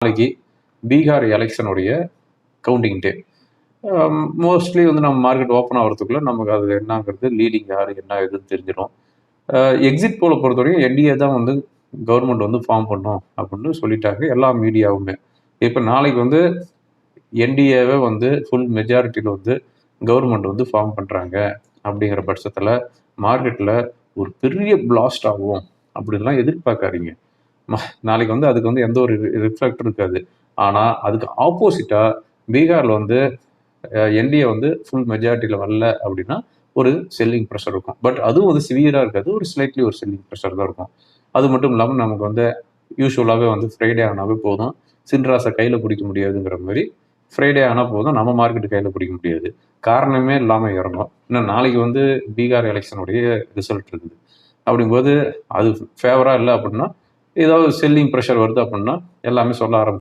நாளைக்கு பீகார் எலெக்ஷனுடைய counting day mostly வந்து நம்ம மார்க்கெட் ஓப்பன் ஆகிறதுக்குள்ள நமக்கு அது என்னங்கிறது லீடிங் யார் என்ன எதுன்னு தெரிஞ்சிடும். Uh, எக்ஸிட் போல பொறுத்தவரைக்கும் என்டிஏ தான் வந்து கவர்மெண்ட் வந்து ஃபார்ம் பண்ணும் அப்படின்னு சொல்லிட்டாங்க எல்லா மீடியாவுமே இப்போ நாளைக்கு வந்து என்டிஏவை வந்து ஃபுல் மெஜாரிட்டியில் வந்து கவர்மெண்ட் வந்து ஃபார்ம் பண்ணுறாங்க அப்படிங்கிற பட்சத்தில் மார்க்கெட்டில் ஒரு பெரிய பிளாஸ்ட் ஆகும் அப்படின்லாம் எதிர்பார்க்காதீங்க. நாளைக்கு வந்து அதுக்கு வந்து எந்த ஒரு ரிஃப்ளெக்ட் இருக்காது. ஆனால் அதுக்கு ஆப்போசிட்டாக பீகாரில் வந்து என்டிஏ வந்து ஃபுல் மெஜாரிட்டியில் வரல அப்படின்னா ஒரு செல்லிங் ப்ரெஷர் இருக்கும். பட் அதுவும் வந்து சிவியராக இருக்காது ஒரு ஸ்லைட்லி ஒரு செல்லிங் ப்ரெஷர் தான் இருக்கும். அது மட்டும் இல்லாமல் நமக்கு வந்து யூஸ்வலாகவே வந்து ஃப்ரைடே ஆனாவே போதும். சின்ராஸை கையில் பிடிக்க முடியாதுங்கிற மாதிரி ஃப்ரைடே ஆனால் போதும் நம்ம மார்க்கெட்டு கையில் பிடிக்க முடியாது. காரணமே இல்லாமல் இறங்கும் இன்னும் நாளைக்கு வந்து பீகார் எலெக்ஷனுடைய ரிசல்ட் இருக்குது. அப்படிங்கும்போது அது ஃபேவராக இல்லை அப்படின்னா ஏதாவது செல்லிங் ப்ரெஷர் வருது அப்படின்னா எல்லாமே சொல்ல ஆரம்பிச்சு